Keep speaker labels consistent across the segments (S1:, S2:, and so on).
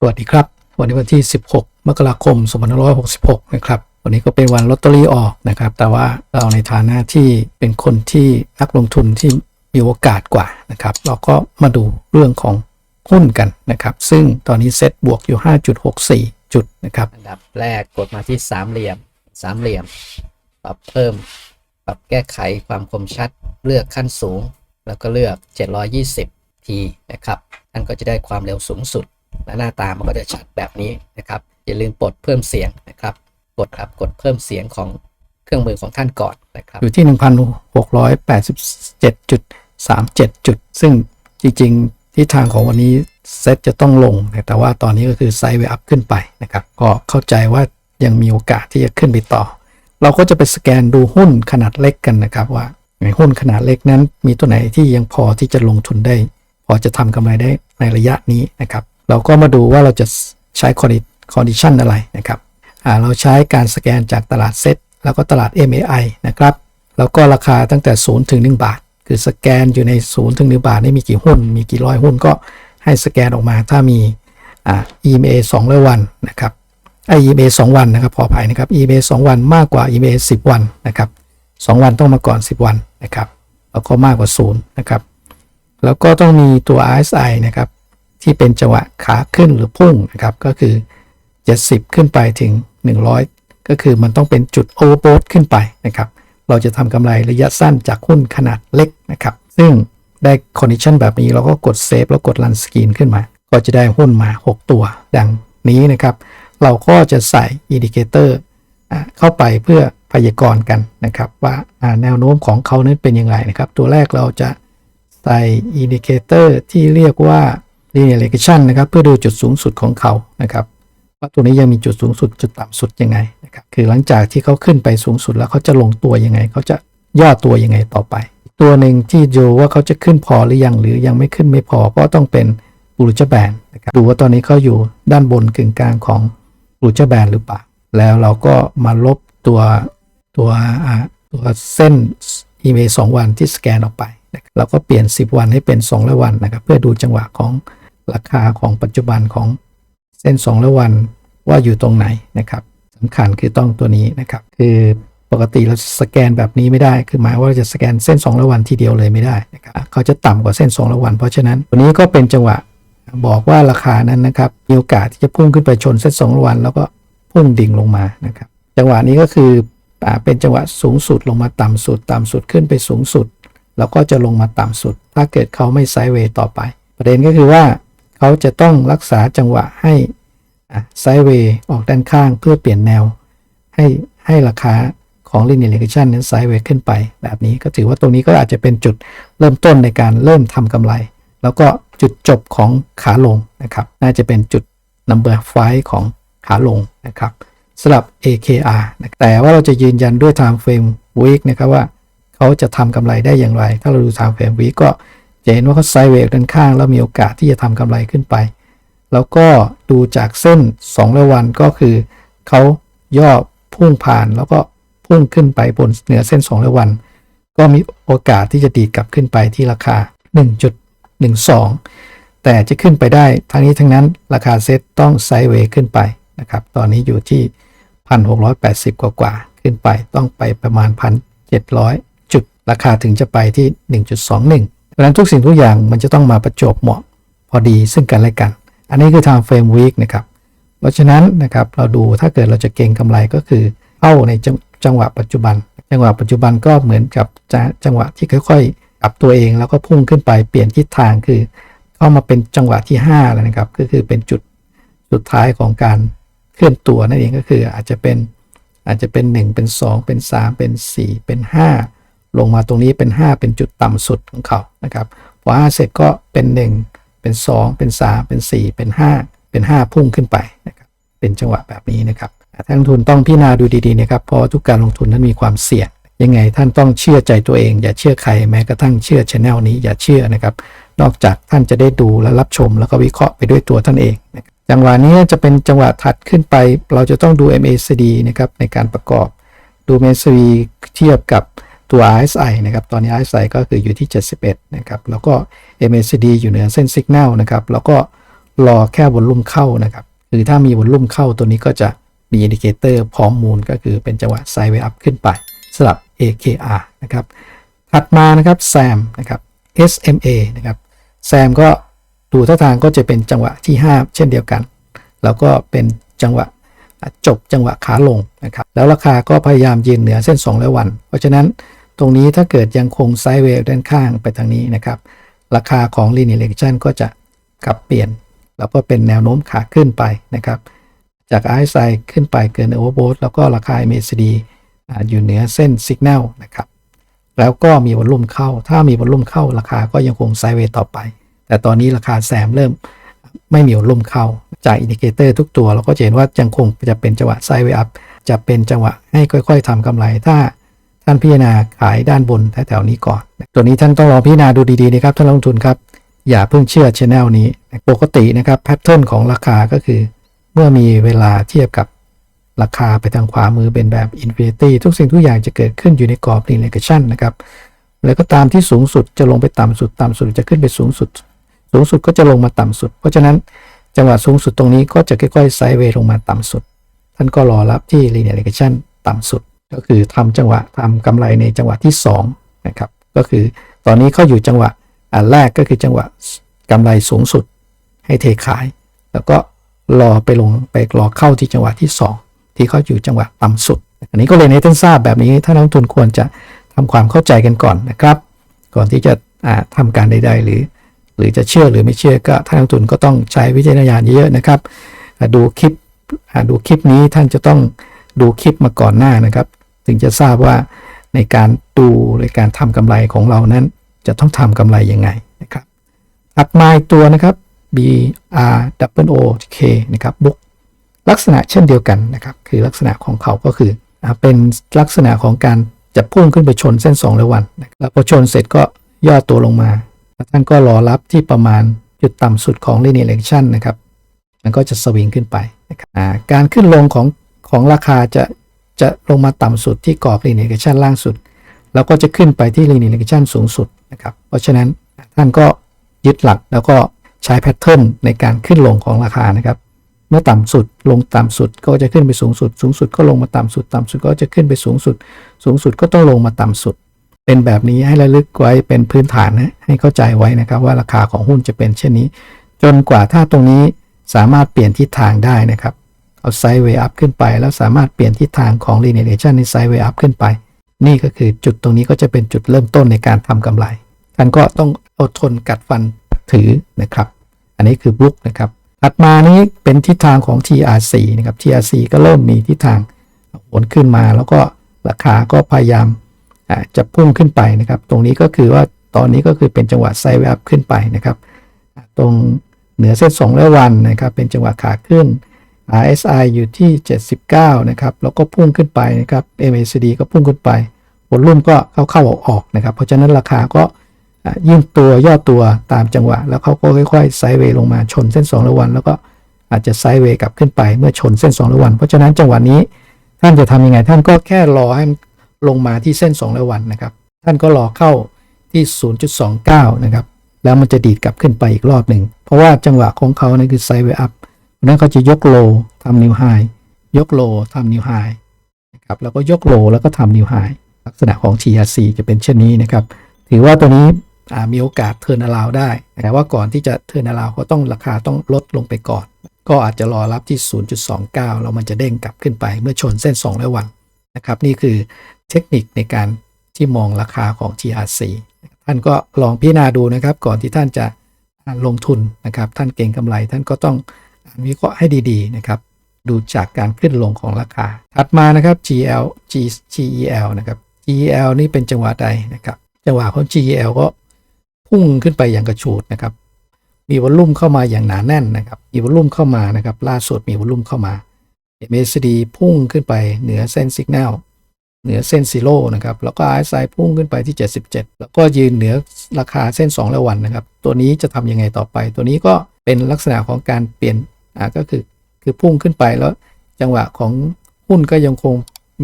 S1: สวัสดีครับ วันนี้วันที่ 16 มกราคม 2566 นะครับ วันนี้ก็เป็นวันลอตเตอรี่ออกนะครับ แต่ว่าเราในฐานะที่เป็นคนที่นักลงทุนที่มีโอกาสกว่านะครับ เราก็มาดูเรื่องของหุ้นกันนะครับ ซึ่งตอนนี้เซ็ตบวกอยู่ 5.64 จุดนะครับ
S2: อันดับแรกกดมาที่สามเหลี่ยมสามเหลี่ยม ปรับเพิ่ม ปรับแก้ไขความคมชัด เลือกขั้นสูง แล้วก็เลือก 720 ทีนะครับ ท่านก็จะได้ความเร็วสูงสุด และหน้าตามันก็จะชัดแบบนี้นะครับอย่าลืมปลดเพิ่มเสียงนะครับกดครับกดเพิ่มเสียงของเครื่องมือของท่านก่อนนะครับ
S1: อยู่ที่ 1,687.37 จุด ซึ่งจริงๆที่ทางของวันนี้เซ็ตจะต้องลง แต่ว่าตอนนี้ก็คือไซด์เวอัพขึ้นไปนะครับก็เข้าใจว่ายังมีโอกาสที่จะขึ้นไปต่อ เราก็จะไปสแกนดูหุ้นขนาดเล็กกันนะครับว่าในหุ้นขนาดเล็กนั้นมีตัวไหนที่ยังพอที่จะลงทุนได้ พอจะทำกำไรได้ในระยะนี้นะครับ เราก็มาดูว่าเราจะใช้คอนดิชันอะไรนะครับเราใช้การสแกนจากตลาดเซ็ตแล้วก็ตลาด MAI นะครับ แล้วก็ราคาตั้งแต่ 0 ถึง 1 บาท คือสแกนอยู่ใน 0 ถึง 1 บาทนี่มีกี่หุ้น มีกี่ร้อยหุ้นก็ให้สแกนออกมาถ้ามีอ่า EMA 2ร้อยวันนะครับไอ EMA 2 วันนะครับขออภัยนะครับ EMA 2 วันมากกว่า EMA 10 วันนะครับ 2 วันต้องมาก่อน 10 วันนะครับ แล้วก็มากกว่า0นะครับ แล้วก็ต้องมีตัว RSI นะครับ ที่เป็นจังหวะขาขึ้นหรือพุ่งนะครับก็คือ 70 ขึ้นไปถึง 100 ก็คือมันต้องเป็นจุดโอเวอร์โบทขึ้นไปนะครับเราจะทำกำไรระยะสั้นจากหุ้นขนาดเล็กนะครับ ซึ่งได้คอนดิชันแบบนี้เราก็กดเซฟแล้วกดรันสกรีนขึ้นมา ก็จะได้หุ้นมา 6 ตัวดังนี้นะครับ เราก็จะใส่อินดิเคเตอร์เข้าไปเพื่อพยากรณ์กันนะครับ ว่าอ่าแนวโน้มของเขานั้นเป็นยังไงนะครับ ตัวแรกเราจะใส่อินดิเคเตอร์ที่เรียกว่า linear regression นะครับ เพื่อดูจุดสูงสุดของเขานะครับว่าตัวนี้ยังมีจุดสูงสุดจุดต่ำสุดยังไงนะครับคือหลังจากที่เขาขึ้นไปสูงสุดแล้วเขาจะลงตัวยังไง เขาจะย่อตัวยังไงต่อไป ตัวหนึ่งที่ดูว่าเขาจะขึ้นพอหรือยังหรือยังไม่ขึ้นไม่พอก็ต้องเป็นบูรุจแบนนะครับดูว่าตอนนี้เขาอยู่ด้านบนกึ่งกลางของบูรุจแบนหรือเปล่าแล้วเราก็มาลบตัวตัวตัวเส้น EMA 2 วันที่สแกนออกไปเราก็เปลี่ยน 10 วันให้เป็น2ร้อยวันนะครับ เพื่อดูจังหวะของ ราคาของปัจจุบันของเส้น2ร้อยวันว่าอยู่ตรงไหนนะครับสำคัญคือต้องตัวนี้นะครับ คือปกติเราสแกนแบบนี้ไม่ได้ คือหมายว่าเราจะสแกนเส้น2ร้อยวันทีเดียวเลยไม่ได้นะครับเขาจะต่ำกว่าเส้น2ร้อยวัน เพราะฉะนั้นตัวนี้ก็เป็นจังหวะบอกว่าราคานั้นนะครับมีโอกาสที่จะพุ่งขึ้นไปชนเส้น2ร้อยวัน แล้วก็พุ่งดิ่งลงมานะครับ จังหวะนี้ก็คือเป็นจังหวะสูงสุดลงมาต่ำสุด ต่ำสุดขึ้นไปสูงสุด แล้วก็จะลงมาต่ำสุด ถ้าเกิดเขาไม่ไซด์เวย์ต่อไป ประเด็นก็คือว่า เขาจะต้องรักษาจังหวะให้ไซด์เวย์ออกด้านข้างเพื่อเปลี่ยนแนว ให้ให้ราคาของ linear regression นั้นไซด์เวย์ขึ้นไป แบบนี้ก็ถือว่าตรงนี้ก็อาจจะเป็นจุดเริ่มต้นในการเริ่มทำกำไร แล้วก็จุดจบของขาลงนะครับ น่าจะเป็นจุด number 5ของขาลงนะครับสำหรับ AKR นะแต่ว่าเราจะยืนยันด้วย time frame week นะครับว่า เขาจะทำกำไรได้อย่างไร ถ้าเราดู time frame week ก็ จะเห็นว่าเขาไซด์เวย์ด้านข้างแล้วมีโอกาสที่จะทำกำไรขึ้นไป แล้วก็ดูจากเส้น2ร้อยวันก็คือเขาย่อพุ่งผ่านแล้วก็พุ่งขึ้นไปบนเหนือเส้น2ร้อยวัน ก็มีโอกาสที่จะดีดกลับขึ้นไปที่ราคา 1.12 แต่จะขึ้นไปได้ทั้งนี้ทั้งนั้นราคาเซ็ตต้องไซด์เวย์ขึ้นไปนะครับ ตอนนี้อยู่ที่ 1,680 กว่ากว่าๆขึ้นไปต้องไปประมาณ 1,700 จุด ราคาถึงจะไปที่ 1.21 ราะฉะนั้นทุกสิ่งทุกอย่างมันจะต้องมาประจบเหมาะพอดีซึ่งกันและกัน อันนี้คือ time frame week นะครับ เพราะฉะนั้นนะครับเราดูถ้าเกิดเราจะเก็งกำไรก็คือเข้าในจังจังหวะปัจจุบัน จังหวะปัจจุบันก็เหมือนกับจะจังหวะที่ค่อยๆกลับตัวเองแล้วก็พุ่งขึ้นไปเปลี่ยนทิศทางคือ เข้ามาเป็นจังหวะที่5แล้วนะครับก็คือเป็นจุดสุดท้ายของการเคลื่อนตัวนั่นเองก็คืออาจจะเป็นอาจจะเป็น 1 เป็น 2 เป็น 3 เป็น 4 เป็น 5 ลงมาตรงนี้เป็น 5 เป็นจุดต่ำสุดของเขานะครับพอ5เสร็จก็เป็น 1 เป็น 2 เป็น 3 เป็น 4 เป็น 5 เป็น 5 พุ่งขึ้นไปนะครับเป็นจังหวะแบบนี้นะครับท่านลงทุนต้องพิจารณาดูดีๆนะครับเพราะทุกการลงทุนนั้นมีความเสี่ยงยังไงท่านต้องเชื่อใจตัวเอง อย่าเชื่อใครแม้กระทั่งเชื่อช anel นี้อย่าเชื่อนะครับ นอกจากท่านจะได้ดูและรับชม แล้วก็วิเคราะห์ไปด้วยตัวท่านเองจังหวะนี้จะเป็นจังหวะถัดขึ้นไป เราจะต้องดู MACD นะครับในการประกอบดู MACD เทียบกับ ตัว RSI นะครับ ตอนนี้ RSI ก็คืออยู่ที่ 71 นะครับ แล้วก็ MACD อยู่เหนือเส้น Signal นะครับ แล้วก็รอแค่วอลลุ่มเข้านะครับ คือถ้ามีวอลลุ่มเข้าตัวนี้ก็จะมีอินดิเคเตอร์พร้อมมูลก็คือเป็นจังหวะไซด์เวย์อัพขึ้นไปสำหรับ AKR นะครับ ถัดมานะครับ SAM นะครับ SMA นะครับ SAM ก็ดูท่าทางก็จะเป็นจังหวะที่ 5 เช่นเดียวกัน แล้วก็เป็นจังหวะจบจังหวะขาลงนะครับ แล้วราคาก็พยายามยืนเหนือเส้น2และวัน เพราะฉะนั้น ตรงนี้ถ้าเกิดยังคงไซด์เวย์ด้านข้างไปทางนี้นะครับ ราคาของ linear regression ก็จะกลับเปลี่ยน แล้วก็เป็นแนวโน้มขาขึ้นไปนะครับ จาก RSI ขึ้นไปเกิน overbought แล้วก็ราคา MACD อ่าอยู่เหนือเส้น signal นะครับ แล้วก็มีวอลลุ่มเข้า ถ้ามีวอลลุ่มเข้าราคาก็ยังคงไซด์เวย์ต่อไป แต่ตอนนี้ราคาแซมเริ่มไม่มีวอลลุ่มเข้า จากอินดิเคเตอร์ทุกตัวเราก็จะเห็นว่ายังคงจะเป็นจังหวะไซด์เวย์อัพจะเป็นจังหวะให้ค่อย ๆทำกำไรถ้า ท่านพิจารณาขายด้านบนแถวๆนี้ก่อนตัวนี้ท่านต้องลองพิจารณาดูดีๆนะครับท่านลงทุนครับ อย่าเพิ่งเชื่อชแนลนี้ปกตินะครับแพทเทิร์นของราคาก็คือ เมื่อมีเวลาเทียบกับราคาไปทางขวามือเป็นแบบ Infinity ทุกสิ่งทุกอย่างจะเกิดขึ้นอยู่ในกรอบ Linear Regression นะครับแล้วก็ตามที่สูงสุดจะลงไปต่ำสุดต่ำสุดจะขึ้นไปสูงสุด สูงสุดก็จะลงมาต่ำสุด เพราะฉะนั้นจังหวะสูงสุดตรงนี้ก็จะค่อยๆไซด์เวย์ลงมาต่ำสุด ท่านก็รอรับที่ Linear Regression ต่ำสุด ก็คือทำจังหวะทำกำไรในจังหวะที่2นะครับก็คือตอนนี้เขาอยู่จังหวะอันแรกก็คือจังหวะกำไรสูงสุดให้เทขาย แล้วก็รอไปลงไปรอเข้าที่จังหวะที่ 2 ที่เขาอยู่จังหวะต่ำสุด อันนี้ก็เลยนให้ท่านทราบแบบนี้ถ้านักลงทุนควรจะทำความเข้าใจกันก่อนนะครับ ก่อนที่จะอ่าทำการใด ๆ หรือ หรือจะเชื่อหรือไม่เชื่อก็ท่านนักลงทุนก็ต้องใช้วิจารณญาณเยอะๆนะครับดูคลิปดูคลิปนี้ท่านจะต้องดูคลิปมาก่อนหน้านะครับ ถึงจะทราบว่าในการดูในการทำกำไรของเรานั้น จะต้องทำกำไรยังไงนะครับถัดมาตัวนะครับ B R W O K นะครับบุ๊กลักษณะเช่นเดียวกันนะครับ คือลักษณะของเขาก็คือเป็นลักษณะของการจะพุ่งขึ้นไปชนเส้น2และวันนะครับแล้วพอชนเสร็จก็ย่อตัวลงมาแล้วท่านก็รอรับที่ประมาณจุดต่ำสุดของ linear regression นะครับ มันก็จะสวิงขึ้นไปนะครับการขึ้นลงของของราคาจะ จะลงมาต่ำสุดที่กรอบ linear regression ล่างสุด แล้วก็จะขึ้นไปที่ linear regression สูงสุดนะครับ เพราะฉะนั้นท่านก็ยึดหลักแล้วก็ใช้แพทเทิร์นในการขึ้นลงของราคานะครับ เมื่อต่ำสุดลงต่ำสุดก็จะขึ้นไปสูงสุด สูงสุดก็ลงมาต่ำสุด ต่ำสุดก็จะขึ้นไปสูงสุด สูงสุดก็ต้องลงมาต่ำสุด เป็นแบบนี้ให้ระลึกไว้เป็นพื้นฐานนะให้เข้าใจไว้นะครับ ว่าราคาของหุ้นจะเป็นเช่นนี้ จนกว่าถ้าตรงนี้สามารถเปลี่ยนทิศทางได้นะครับ เอาไซด์เวย์อัพขึ้นไป แล้วสามารถเปลี่ยนทิศทางของ linear regression ในไซด์เวย์อัพขึ้นไป นี่ก็คือจุดตรงนี้ก็จะเป็นจุดเริ่มต้นในการทำกำไรท่านก็ต้องอดทนกัดฟันถือนะครับ อันนี้คือบุ๊กนะครับถัดมานี้เป็นทิศทางของ TRC นะครับ TRC ก็เริ่มมีทิศทางหวนขึ้นมา แล้วก็ราคาก็พยายามจะพุ่งขึ้นไปนะครับ ตรงนี้ก็คือว่าตอนนี้ก็คือเป็นจังหวะไซด์เวย์อัพขึ้นไปนะครับ ตรงเหนือเส้น2และวันนะครับ เป็นจังหวะขาขึ้น RSI อยู่ที่ 79 นะครับ แล้วก็พุ่งขึ้นไปนะครับ MACD ก็พุ่งขึ้นไปวอลุ่มก็เข้าเข้าออกออกนะครับ เพราะฉะนั้นราคาก็ยื่นตัวย่อตัวตามจังหวะ แล้วเขาก็ค่อยๆไซด์เวย์ลงมาชนเส้น2ระวัน แล้วก็อาจจะไซด์เวย์กลับขึ้นไปเมื่อชนเส้น2ระวัน เพราะฉะนั้นจังหวะนี้ท่านจะทำยังไง ท่านก็แค่รอให้มันลงมาที่เส้น2ระวันนะครับ ท่านก็รอเข้าที่ 0.29 นะครับ แล้วมันจะดีดกลับขึ้นไปอีกรอบหนึ่ง เพราะว่าจังหวะของเขานั่คือไซด์เวย์อัพ เพราะนั้นเขาจะยกโลทำนิวไฮยกโลทำนิวไฮนะครับแล้วก็ยกโลแล้วก็ทำนิวไฮลักษณะของ TRC จะเป็นเช่นนี้นะครับ ถือว่าตัวนี้มีโอกาสเทิร์นอลาวได้ แต่ว่าก่อนที่จะเทิร์นอลาวก็ต้องราคาต้องลดลงไปก่อน ก็อาจจะรอรับที่ 0.29 แล้วมันจะเด้งกลับขึ้นไปเมื่อชนเส้น2และวันนะครับ นี่คือเทคนิคในการที่มองราคาของ TRC ท่านก็ลองพิจารณาดูนะครับ ก่อนที่ท่านจะลงทุนนะครับ ท่านเก่งกำไรท่านก็ต้อง วิเคราะห์ให้ดีๆนะครับ ดูจากการขึ้นลงของราคา ถัดมานะครับ GL G GEL นะครับ GEL นี่เป็นจังหวะใดนะครับ จังหวะของ GEL ก็พุ่งขึ้นไปอย่างกระฉูดนะครับ มีวอลลุ่มเข้ามาอย่างหนาแน่นนะครับ มีวอลลุ่มเข้ามานะครับ ล่าสุดมีวอลลุ่มเข้ามา MACD พุ่งขึ้นไปเหนือเส้นสัญญาณเหนือเส้นซีโร่นะครับ แล้วก็ RSI พุ่งขึ้นไปที่ 77 แล้วก็ยืนเหนือราคาเส้น 2 และวันนะครับ ตัวนี้จะทำยังไงต่อไป ตัวนี้ก็เป็นลักษณะของการเปลี่ยน อ่าก็คือคือพุ่งขึ้นไปแล้วจังหวะของหุ้นก็ยังคง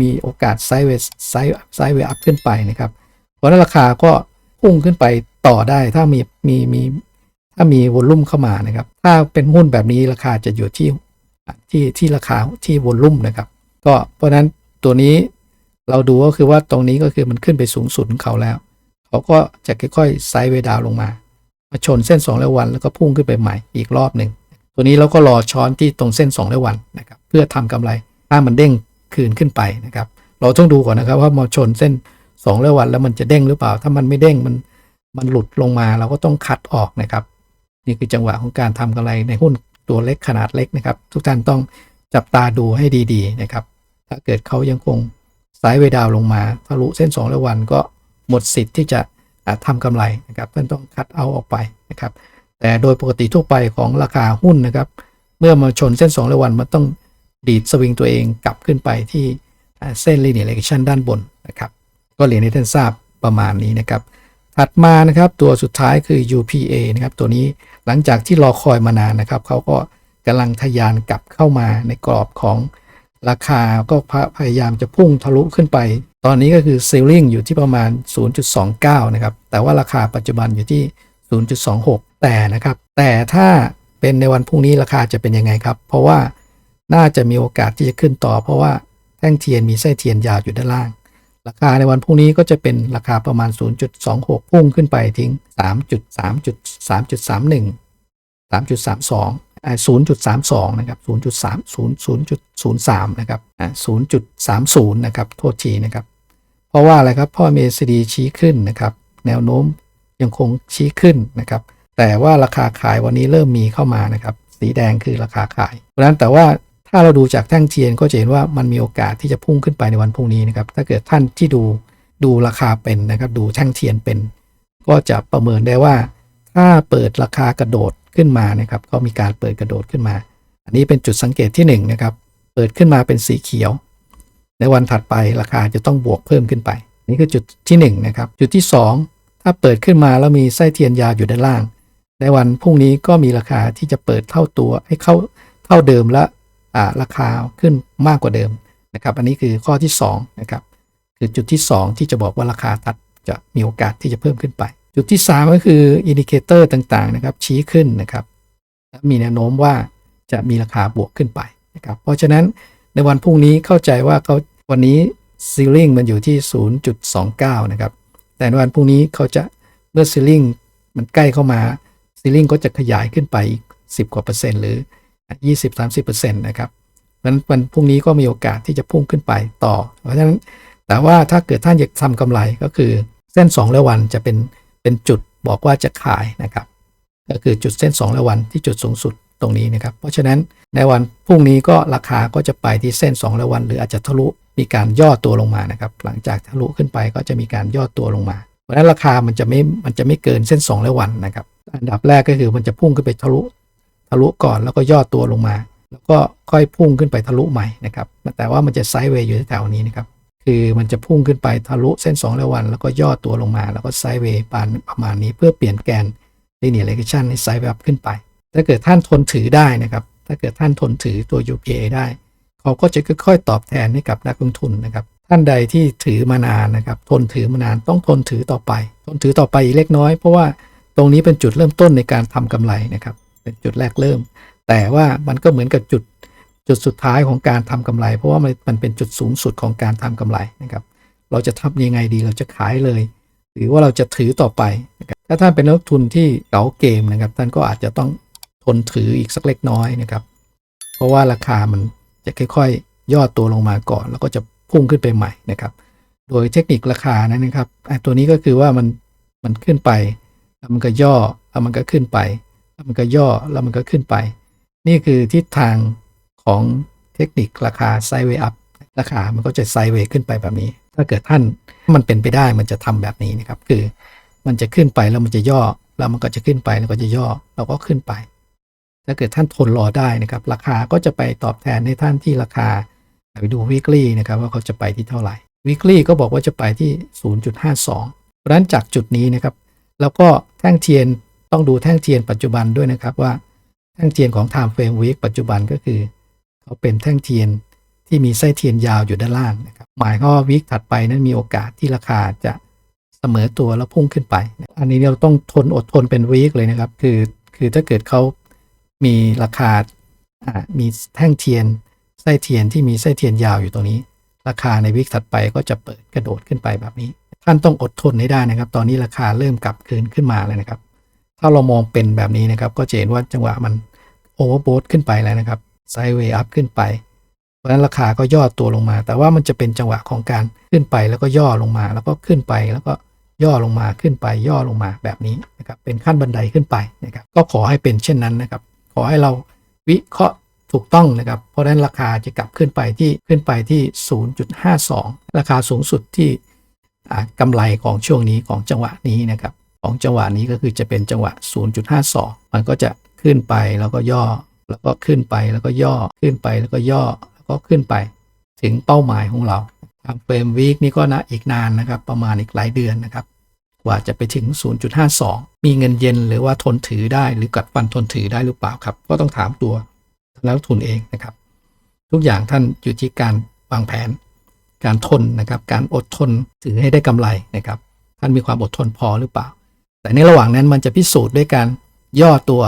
S1: มีโอกาสไซด์เวย์ไซด์ไซด์เวอัพขึ้นไปนะครับ เพราะนั้นราคาก็พุ่งขึ้นไปต่อได้ถ้ามีมีมีถ้ามีวอลลุ่มเข้ามานะครับ ถ้าเป็นหุ้นแบบนี้ราคาจะอยู่ที่ที่ที่ราคาที่วอลลุ่มนะครับ ก็เพราะนั้นตัวนี้เราดูก็คือว่าตรงนี้ก็คือมันขึ้นไปสูงสุดของเขาแล้ว เขาก็จะค่อยๆไซด์เวดาวลงมา มาชนเส้น2ร้อยวันแล้วก็พุ่งขึ้นไปใหม่อีกรอบหนึ่ง ตัวนี้เราก็รอช้อนที่ตรงเส้น2ร้อยวันนะครับเพื่อทำกำไรถ้ามันเด้งคืนขึ้นไปนะครับ เราต้องดูก่อนนะครับว่ามาชนเส้น2ร้อยวันแล้วมันจะเด้งหรือเปล่า ถ้ามันไม่เด้งมันมันหลุดลงมาเราก็ต้องคัดออกนะครับ นี่คือจังหวะของการทำกำไรในหุ้นตัวเล็กขนาดเล็กนะครับ ทุกท่านต้องจับตาดูให้ดีๆนะครับ ถ้าเกิดเขายังคงไซด์เวดาวลงมาทะลุเส้น2ร้อยวันก็หมดสิทธิ์ที่จะอ่าทำกำไรนะครับท่านต้องคัดเอาออกไปนะครับ แต่โดยปกติทั่วไปของราคาหุ้นนะครับ เมื่อมาชนเส้น2ร้อยวันมันต้องดีดสวิงตัวเองกลับขึ้นไปที่เส้น linear regression ด้านบนนะครับ ก็เรียนให้ท่านทราบประมาณนี้นะครับ ถัดมานะครับตัวสุดท้ายคือ UPA นะครับตัวนี้หลังจากที่รอคอยมานานนะครับเขาก็กำลังทะยานกลับเข้ามาในกรอบของราคาก็พะพยายามจะพุ่งทะลุขึ้นไป ตอนนี้ก็คือ ceiling อยู่ที่ประมาณ 0.29 นะครับ แต่ว่าราคาปัจจุบันอยู่ที่ 0.26 แต่นะครับแต่ถ้าเป็นในวันพรุ่งนี้ราคาจะเป็นยังไงครับ เพราะว่าน่าจะมีโอกาสที่จะขึ้นต่อ เพราะว่าแท่งเทียนมีไส้เทียนยาวอยู่ด้านล่าง ราคาในวันพรุ่งนี้ก็จะเป็นราคาประมาณ 0.26 พุ่งขึ้นไปทิ้ง3.3.3.31 3.32อ่า0.32 นะครับ 0.30 0.03 นะครับอ่า0.30 นะครับ โทษทีนะครับ เพราะว่าอะไรครับพราะ MACD ชี้ขึ้นนะครับ แนวโน้มยังคงชี้ขึ้นนะครับ แต่ว่าราคาขายวันนี้เริ่มมีเข้ามานะครับ สีแดงคือราคาขาย เพราะฉะนั้นแต่ว่าถ้าเราดูจากแท่งเทียนก็จะเห็นว่ามันมีโอกาสที่จะพุ่งขึ้นไปในวันพรุ่งนี้นะครับ ถ้าเกิดท่านที่ดูดูราคาเป็นนะครับ ดูแท่งเทียนเป็น ก็จะประเมินได้ว่า ถ้าเปิดราคากระโดดขึ้นมานะครับ ก็มีการเปิดกระโดดขึ้นมา อันนี้เป็นจุดสังเกตที่1นนะครับ เปิดขึ้นมาเป็นสีเขียว ในวันถัดไปราคาจะต้องบวกเพิ่มขึ้นไป นี่คือจุดที่1นะครับ จุดที่ 2 ถ้าเปิดขึ้นมาแล้วมีไส้เทียนยาวอยู่ด้านล่าง ในวันพรุ่งนี้ก็มีราคาที่จะเปิดเท่าตัวให้เข้าเท่าเดิมและราคาขึ้นมากกว่าเดิมนะครับ อันนี้คือข้อที่2นะครับคือจุดที่ 2 ที่จะบอกว่าราคาถัดจะมีโอกาสที่จะเพิ่มขึ้นไป จุดที่ 3 ก็คืออินดิเคเตอร์ต่างๆนะครับชี้ขึ้นนะครับและมีแนวโน้มว่าจะมีราคาบวกขึ้นไปนะครับเพราะฉะนั้นในวันพรุ่งนี้เข้าใจว่าเขาวันนี้ซีลิงมันอยู่ที่ 0.29 นะครับ แต่ในวันพรุ่งนี้เขาจะเมื่อซีลิงมันใกล้เข้ามา ซีลิงก็จะขยายขึ้นไปอีก 10 กว่าเปอร์เซ็นต์หรือ 20-30เปอร์เซ็นต์นะครับเพราะฉะนั้นวันพรุ่งนี้ก็มีโอกาสที่จะพุ่งขึ้นไปต่อ เพราะฉะนั้นแต่ว่าถ้าเกิดท่านอยากทำกำไรก็คือเส้น2ร้อยวันจะเป็นเป็นจุดบอกว่าจะขายนะครับ ก็คือจุดเส้น2ร้อยวันที่จุดสูงสุดตรงนี้นะครับ เพราะฉะนั้นในวันพรุ่งนี้ก็ราคาก็จะไปที่เส้น2ร้อยวัน หรืออาจจะทะลุมีการย่อตัวลงมานะครับ หลังจากทะลุขึ้นไปก็จะมีการย่อตัวลงมา เพราะฉะนั้นราคามันจะไม่มันจะไม่เกินเส้น2ร้อยวันนะครับ อันดับแรกก็คือมันจะพุ่งขึ้นไปทะลุทะลุก่อนแล้วก็ย่อตัวลงมา แล้วก็ค่อยพุ่งขึ้นไปทะลุใหม่นะครับแต่ว่ามันจะไซด์เวย์อยู่แถวๆนี้นะครับคือมันจะพุ่งขึ้นไปทะลุเส้น2ร้อยวัน แล้วก็ย่อตัวลงมา แล้วก็ไซด์เวย์ปานประมาณนี้เพื่อเปลี่ยนแกน linear regression ให้ไซด์เวย์ขึ้นไป ถ้าเกิดท่านทนถือได้นะครับ ถ้าเกิดท่านทนถือตัว UPA ได้เขาก็จะค่อยๆตอบแทนให้กับนักลงทุนนะครับท่านใดที่ถือมานานนะครับ ทนถือมานานต้องทนถือต่อไป ทนถือต่อไปอีกเล็กน้อยเพราะว่า ตรงนี้เป็นจุดเริ่มต้นในการทำกำไรนะครับ เป็นจุดแรกเริ่ม แต่ว่ามันก็เหมือนกับจุดจุดสุดท้ายของการทำกำไร เพราะว่ามันมันเป็นจุดสูงสุดของการทำกำไรนะครับ เราจะทำยังไงดีเราจะขายเลย หรือว่าเราจะถือต่อไปนะครับถ้าท่านเป็นนักทุนที่เก๋าเกมนะครับ ท่านก็อาจจะต้องทนถืออีกสักเล็กน้อยนะครับ เพราะว่าราคามันจะค่อยๆ ย่อตัวลงมาก่อน แล้วก็จะพุ่งขึ้นไปใหม่นะครับ โดยเทคนิคราคานั้นนะครับตัวนี้ก็คือว่ามันมันขึ้นไป แล้วมันก็ย่อแล้วมันก็ขึ้นไปแล้วมันก็ย่อแล้วมันก็ขึ้นไป นี่คือทิศทางของเทคนิคราคาไซเวอัพราคามันก็จะไซเวขึ้นไปแบบนี้ ถ้าเกิดท่านมันเป็นไปได้มันจะทำแบบนี้นะครับ คือมันจะขึ้นไปแล้วมันจะย่อแล้วมันก็จะขึ้นไปแล้วก็จะย่อแล้วก็ขึ้นไป ถ้าเกิดท่านทนรอได้นะครับ ราคาก็จะไปตอบแทนให้ท่านที่ราคาไปดู weekly นะครับว่าเขาจะไปที่เท่าไหร่ weekly ก็บอกว่าจะไปที่ 0.52เพราะนั้นจากจุดนี้นะครับ แล้วก็แท่งเทียนต้องดูแท่งเทียนปัจจุบันด้วยนะครับว่าแท่งเทียนของ time frame week ปัจจุบันก็คือ เขาเป็นแท่งเทียนที่มีไส้เทียนยาวอยู่ด้านล่างนะครับหมายความว่าวีคถัดไปนั้นมีโอกาสที่ราคาจะเสมอตัวแล้วพุ่งขึ้นไป อันนี้เราต้องทนอดทนเป็นวีคเลยนะครับ คือคือถ้าเกิดเขามีราคาอ่ามีแท่งเทียนไส้เทียนที่มีไส้เทียนยาวอยู่ตรงนี้ ราคาในวิกถัดไปก็จะเปิดกระโดดขึ้นไปแบบนี้ ท่านต้องอดทนให้ได้นะครับ ตอนนี้ราคาเริ่มกลับคืนขึ้นมาเลยนะครับ ถ้าเรามองเป็นแบบนี้นะครับ ก็จะเห็นว่าจังหวะมันโอเวอร์โบขึ้นไปแล้วนะครับไซด์เวย์อัพขึ้นไป เพราะฉะนั้นราคาก็ย่อตัวลงมา แต่ว่ามันจะเป็นจังหวะของการขึ้นไปแล้วก็ย่อลงมา แล้วก็ขึ้นไปแล้วก็ย่อลงมาขึ้นไปย่อลงมาแบบนี้นะครับ เป็นขั้นบันไดขึ้นไปนะครับ ก็ขอให้เป็นเช่นนั้นนะครับ ขอให้เราวิเคราะห์ถูกต้องนะครับ เพราะฉะนั้นราคาจะกลับขึ้นไปที่ขึ้นไปที่ 0.52 ราคาสูงสุดที่ อ่ากำไรของช่วงนี้ของจังหวะนี้นะครับ ของจังหวะนี้ก็คือจะเป็นจังหวะ 0.52 มันก็จะขึ้นไปแล้วก็ย่อ แล้วก็ขึ้นไปแล้วก็ย่อขึ้นไปแล้วก็ย่อแล้วก็ขึ้นไปถึงเป้าหมายของเราทางเฟรมวีคนี่ก็นะอีกนานนะครับ ประมาณอีกหลายเดือนนะครับ กว่าจะไปถึง 0.52 มีเงินเย็นหรือว่าทนถือได้หรือกัดฟันทนถือได้หรือเปล่าครับ ก็ต้องถามตัวนักลงทุนเองนะครับ ทุกอย่างท่านอยู่ที่การวางแผน การทนนะครับ การอดทนถือให้ได้กำไรนะครับท่านมีความอดทนพอหรือเปล่า แต่ในระหว่างนั้นมันจะพิสูจน์ด้วยการย่อตัว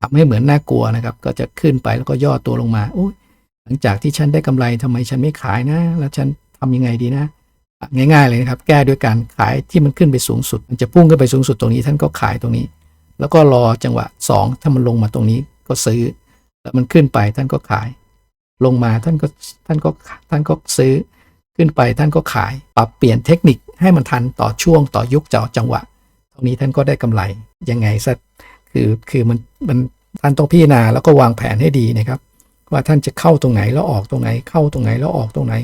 S1: ทำให้เหมือนน่ากลัวนะครับ ก็จะขึ้นไปแล้วก็ย่อตัวลงมาอุ้ยหลังจากที่ฉันได้กำไรทำไมฉันไม่ขายนะ แล้วฉันทำยังไงดีนะอะง่ายๆเลยนะครับ แก้ด้วยการขายที่มันขึ้นไปสูงสุด มันจะพุ่งขึ้นไปสูงสุดตรงนี้ ท่านก็ขายตรงนี้ แล้วก็รอจังหวะ 2 ถ้ามันลงมาตรงนี้ก็ซื้อ แล้วมันขึ้นไปท่านก็ขาย ลงมาท่านก็ท่านก็ท่านก็ซื้อ ขึ้นไปท่านก็ขาย ปรับเปลี่ยนเทคนิคให้มันทันต่อช่วงต่อยุคต่อจังหวะ ตรงนี้ท่านก็ได้กำไรยังไงซะคือคือมันมันท่านต้องพิจารณาแล้วก็วางแผนให้ดีนะครับ ว่าท่านจะเข้าตรงไหนแล้วออกตรงไหน เข้าตรงไหนแล้วออกตรงไหน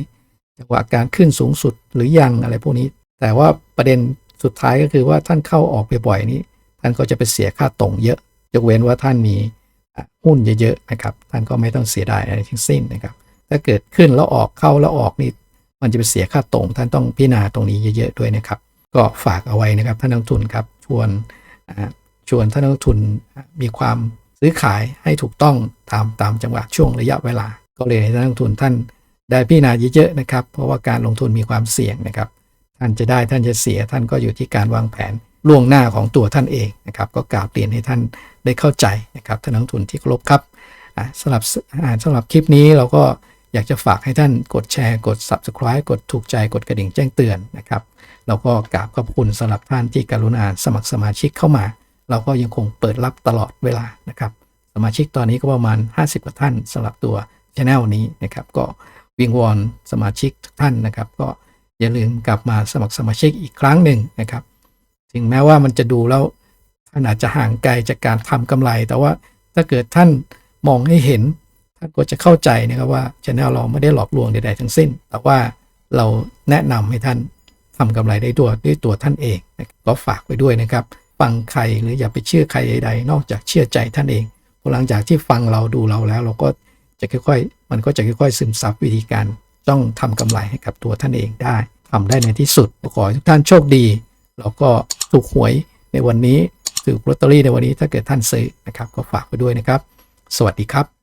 S1: จังหวะการขึ้นสูงสุดหรือยังอะไรพวกนี้ แต่ว่าประเด็นสุดท้ายก็คือว่าท่านเข้าออกบ่อยๆนี้ ท่านก็จะไปเสียค่าตรงเยอะ ยกเว้นว่าท่านมีหุ้นเยอะๆนะครับ ท่านก็ไม่ต้องเสียดายอะไรทั้งสิ้นนะครับ ถ้าเกิดขึ้นแล้วออกเข้าแล้วออกนี่ มันจะไปเสียค่าตรงท่านต้องพิจารณาตรงนี้เยอะๆด้วยนะครับ ก็ฝากเอาไว้นะครับท่านนักลงทุนครับชวนชวนท่านนักลงทุนมีความซื้อขายให้ถูกต้องตามตามจังหวะช่วงระยะเวลา ก็เลยให้ท่านนักลงทุนท่านได้พิจารณาเยอะๆนะครับ เพราะว่าการลงทุนมีความเสี่ยงนะครับ ท่านจะได้ท่านจะเสียท่านก็อยู่ที่การวางแผนล่วงหน้าของตัวท่านเองนะครับ ก็กล่าวเรียนให้ท่านได้เข้าใจนะครับท่านนักลงทุนที่เคารพครับอะสำหรับสำหรับคลิปนี้เราก็ อยากจะฝากให้ท่านกดแชร์ กด subscribe กดถูกใจกดกระดิ่งแจ้งเตือนนะครับแล้วก็กราบขอบคุณสำหรับท่านที่กรุณาสมัครสมาชิกเข้ามา เราก็ยังคงเปิดรับตลอดเวลานะครับสมาชิกตอนนี้ก็ประมาณ 50 กว่าท่านสำหรับตัวช anel นี้นะครับก็วิงวอนสมาชิกทุกท่านนะครับ ก็อย่าลืมกลับมาสมัครสมาชิกอีกครั้งหนึ่งนะครับ ถึงแม้ว่ามันจะดูแล้วท่านอาจจะห่างไกลจากการทำกำไร แต่ว่าถ้าเกิดท่านมองให้เห็น ท่านก็จะเข้าใจนะครับว่าช anel เราไม่ได้หลอกลวงใดๆทั้งสิ้น แต่ว่าเราแนะนำให้ท่านทำกำไรได้ด้วด้วยตัวท่านเองนะครับก็ฝากไว้ด้วยนะครับ ฟังใครหรืออย่าไปเชื่อใครใดๆ นอกจากเชื่อใจท่านเองพอหลังจากที่ฟังเราดูเราแล้ว เราก็จะค่อยๆ มันก็จะค่อยๆ ซึมซับวิธีการต้องทำกำไรให้กับตัวท่านเองได้ทำได้ในที่สุดขอให้ทุกท่านโชคดีแล้วก็ถูกหวยในวันนี้ถูกลอตเตอรี่ในวันนี้ถ้าเกิดท่านซื้อนะครับ ก็ฝากไว้ด้วยนะครับ สวัสดีครับ